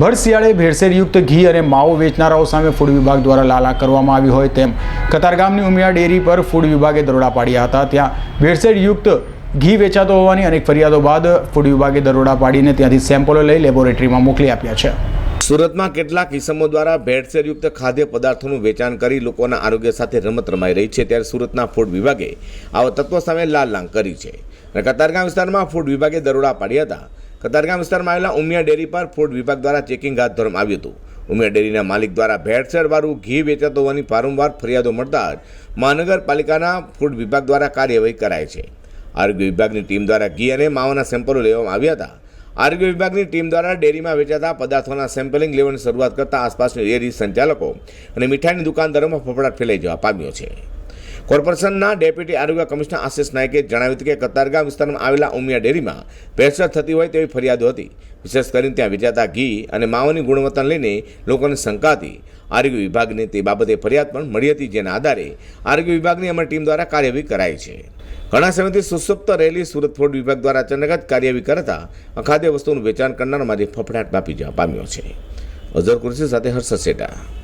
ભર શિયાળે ભેળસેળયુક્ત ઘી અને માવો વેચનારાઓ સામે ફૂડ વિભાગ દ્વારા લાલા કરવામાં આવી હોય તેમ કતારગામની ઉમિયા ડેરી પર ફૂડ વિભાગે દરોડા પાડ્યા હતા. ત્યાં ભેળસેળયુક્ત ઘી વેચાતો હોવાની અનેક ફરિયાદો બાદ ફૂડ વિભાગે દરોડા પાડીને ત્યાંથી સેમ્પલો લઈ લેબોરેટરીમાં મોકલી આપ્યા છે. સુરતમાં કેટલાક કિસ્સાઓ દ્વારા ભેળસેળયુક્ત ખાદ્ય પદાર્થોનું વેચાણ કરી લોકોના આરોગ્ય સાથે રમત રમાઈ રહી છે ત્યારે સુરતના ફૂડ વિભાગે આવા તત્વો સામે લાલ લાંગ કરી છે. અને કતારગામ વિસ્તારમાં ફૂડ વિભાગે દરોડા પાડ્યા હતા. કતારગામ વિસ્તારમાં આવેલા ઉમિયા ડેરી પર ફૂડ વિભાગ દ્વારા ચેકિંગ હાથ ધરવામાં આવ્યું હતું. ઉમિયા ડેરીના માલિક દ્વારા ભેળસેળવાળું ઘી વેચાતો હોવાની વારંવાર ફરિયાદો મળતા જ મહાનગરપાલિકાના ફૂડ વિભાગ દ્વારા કાર્યવાહી કરાય છે. આરોગ્ય વિભાગની ટીમ દ્વારા ઘી અને માવાના સેમ્પલો લેવામાં આવ્યા હતા. આરોગ્ય વિભાગની ટીમ દ્વારા ડેરીમાં વેચાતા પદાર્થોના સેમ્પલિંગ લેવાની શરૂઆત કરતા આસપાસની ડેરી સંચાલકો અને મીઠાઈની દુકાનદારોમાં ફફડાટ ફેલાઈ જવા પામ્યો છે. કોર્પોરેશનના ડેપ્યુટી આરોગ્ય કમિશનર આશિષ નાયકે જણાવ્યું હતું કે કતારગામ વિસ્તારમાં આવેલા ઉમિયા ડેરીમાં ભેળસેળ થતી હોય તેવી ફરિયાદો હતી. વિશેષ કરીને ત્યાં વેચાતા ઘી અને માવાની ગુણવત્તાને લઈને લોકોને શંકા હતી. આરોગ્ય વિભાગને તે બાબતે ફરિયાદ પણ મળી હતી, જેના આધારે આરોગ્ય વિભાગની અમારી ટીમ દ્વારા કાર્યવાહી કરાઈ છે. ઘણા સમયથી સુસુપ્ત રહેલી સુરત ફૂડ વિભાગ દ્વારા અચાનક જ કાર્યવાહી કરતા અખાદ્ય વસ્તુનું વેચાણ કરનારમાંથી ફફડાટ બાપી જવા પામ્યો છે. અઝર કુરશી સાથે હર્ષ સેટા.